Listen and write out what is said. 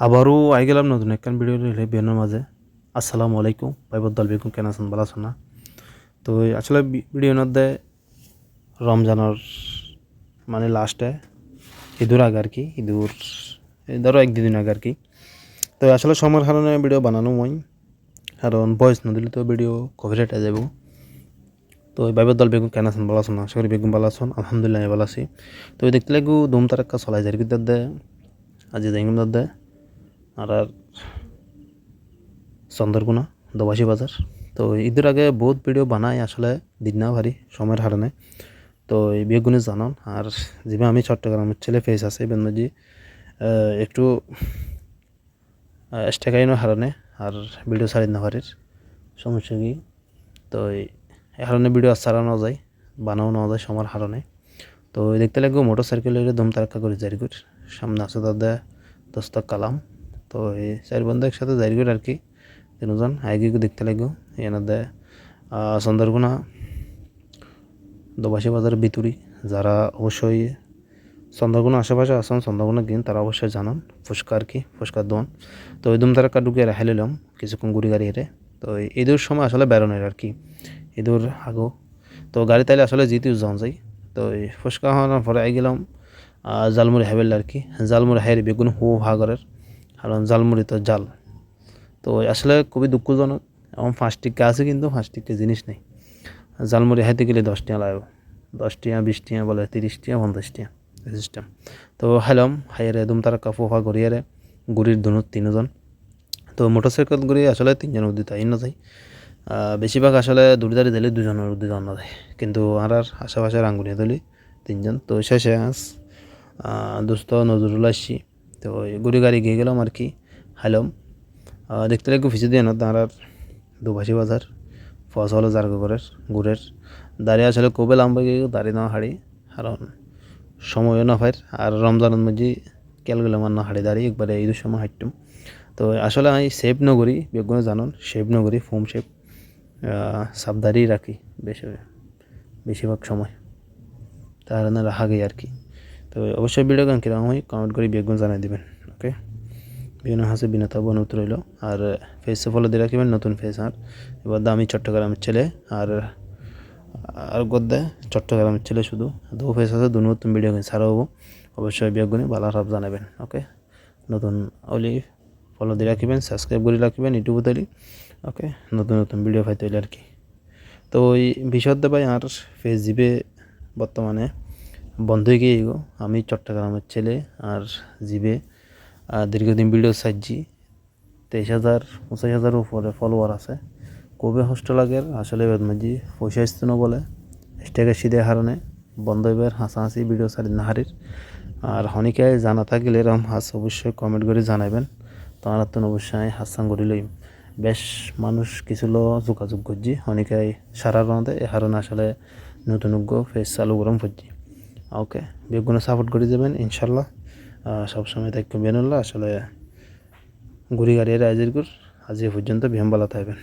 আবারও আই গেলাম নতুন একখান ভিডিও লইলে বিয়ানোর মাঝে। আসসালামু আলাইকুম, ভাইবদ্দাল বেগুন কেন আছেন? ভালো আছেন না? তো আসলে ভিডিওর মধ্যে রমজানের মানে লাস্টে ইঁদুর আগে আর কি ইঁদুর ধরো এক দুদিন আগে আর কি। তো আসলে সময়ের কারণে ভিডিও বানানো মই কারণ ভয়েস নদিলে তো ভিডিও কপিরাইট হয়ে যাব তো বাইবের দল বেগুন কেন আছেন? ভালো আছেন না? আশা করি বেগুন ভালো আছেন, আলহামদুলিল্লাহ ভালো আছি। তো দেখতে লাগু দুম তারাক্কা চলাই যাই কি দাদা আজি যাইম দাদা আর আর চন্দরগুনা দবাসী বাজার। তো ঈদের আগে বহুত ভিডিও বানাই, আসলে দিন না ভারি, সময়ের হারণে তো এই বেগুনি জানান, আর যেভাবে আমি চট্টগ্রামের ছেলে ফেস আছে, বেনমাজি একটু স্টেকাইনো হারণে আর ভিডিও ছাড়ি না পারির সমস্যা কি? তো এই হারণে ভিডিও, আর ছাড়ানো যায়, বানাও নেওয়া যায়, সময়ের হারণে তো দেখতে লাগবে মোটর সাইকেল দম তারাক্কা করে জারি কর সামনে আছে দাদা, দোস্ত কালাম। তো এই চার বন্ধু একসাথে যাই আর কি। তিনজন আগে দেখতে লাগবে। এনাদের চন্দ্রগুনা দোবাসী বাজার বিতুরি যারা অবশ্যই চন্দ্রগুনা আশেপাশে আছেন চন্দ্রগুনা গিন তারা অবশ্যই জানান। ফুচকা আর কি ফুচকার দোকান তো ওই দুম তারা ঢুকিয়ে রেখে নিলাম কিছুক্ষণ গুড়ি গাড়ি হেঁটে তো ঈদের সময় আসলে বেরোনের আর কি। ঈদের আগো। তো গাড়ি তাইলে আসলে জিতে যাওয়া যায়। তো এই ফুচকা হওয়ার পরে আই গেলাম জালমুড়ি হেবেল আর কি। জালমুড়ি হাইরে বেগুন হু ভাগরের কারণ জালমুড়ি তো জাল তো আসলে খুবই দুঃখজনক এবং পাঁচ টিকা আছে কিন্তু পাঁচ টিকা জিনিস নেই। জালমুড়ি হাইতে গেলে দশ টাকা লাগবে। দশ টাকা বিশ টাকা বলে তিরিশ টাকা পঞ্চাশ টাকা সিস্টেম তো হাইলাম হাইয়ারে দুম তারা কাপোফা গড়িয়ারে গুড়ির দুনুত তিনজন। তো মোটরসাইকেল গুড়ি আসলে তিনজন উদ্দিত আইন না যায় বেশিরভাগ আসলে দূরদারি দিলে দুজনের উদ্দিত না যায় কিন্তু আর আর আশেপাশে রাঙ্গুনিয়া দলি তিনজন। তো শেষে আস দোস্ত নজরুল আসছি তো গুড়ি গাড়ি গিয়ে গেলাম আর কি, হাইলাম। দেখতে লাগবে ফিসে দিয়ে না আর দুভাষী বাজার, ফসল জারগরের গুড়ের। দাঁড়িয়ে আসলে কবে লাম্বা গিয়ে দাঁড়িয়ে না হাড়ি, কারণ সময়ও না পাই আর রমজানের মধ্যে কেল গেলাম আর না হাড়ি দাঁড়িয়ে, একবারে ঈদের সময় হাঁটতাম। তো আসলে আমি সেভ নগরী বেগুনে জানুন সেভ নগরী ফোম শেপ সাবধারি রাখি বেশি, বেশিরভাগ সময়। তার না রাখা গেই আর কি। তো অবশ্যই ভিডিও গান কীরকম হয় কমেন্ট করে বেগুন জানাই দিবেন ওকে বিভিন্ন হাসে বিনতা বনুত রইল আর ফেসে ফলো দিয়ে রাখবেন নতুন ফেস আর। এবার দামি চট্টগ্রামের ছেলে আর আর গদ্দে চট্টগ্রামের ছেলে শুধু। দু ফেস আছে, দু নতুন ভিডিও ছাড়া হব। অবশ্যই বেগুনি ভালো সব জানাবেন ওকে নতুন অলি ফলো দিয়ে রাখবেন সাবস্ক্রাইব করে রাখবেন ইউটিউব তৈরি ওকে নতুন নতুন ভিডিও পাইতে হইলে আর কি। তো ওই বিষয়তে ভাই আর ফেস জিপে বর্তমানে। বন্ধ হয়ে গিয়ে আমি চট্টগ্রামের ছেলে আর জিবে দীর্ঘদিন ভিডিও সাইজি তেইশ হাজার, পঁচিশ হাজার উপরে ফলোয়ার আছে। কবে হোস্টেল আগের আসলে বেদমাজি পয়সা আসতে না বলে। স্টেকের সিধে হারণে বন্ধ হইবার হাসাহাসি ভিডিও সারি নাহারির আর হনিকায় জানা থাকলে এরকম হাস অবশ্যই কমেন্ট করে জানাবেন তোমার তো অবশ্যই হাসান করি লইম। বেশ মানুষ কিছু যোগাযোগ করছি। হনিকায় সারা রণতে এ হারণে আসলে নতুন ফেস চালু গরম করছি। ওকে বেগুনে সাপোর্ট করে দেবেন, ইনশাল্লাহ। সবসময় থাকবে বেনুল্লাহ আসলে ঘুরি গাড়ি রাইজের গুড় আজ এ পর্যন্ত বিহম্বালা থাকবেন।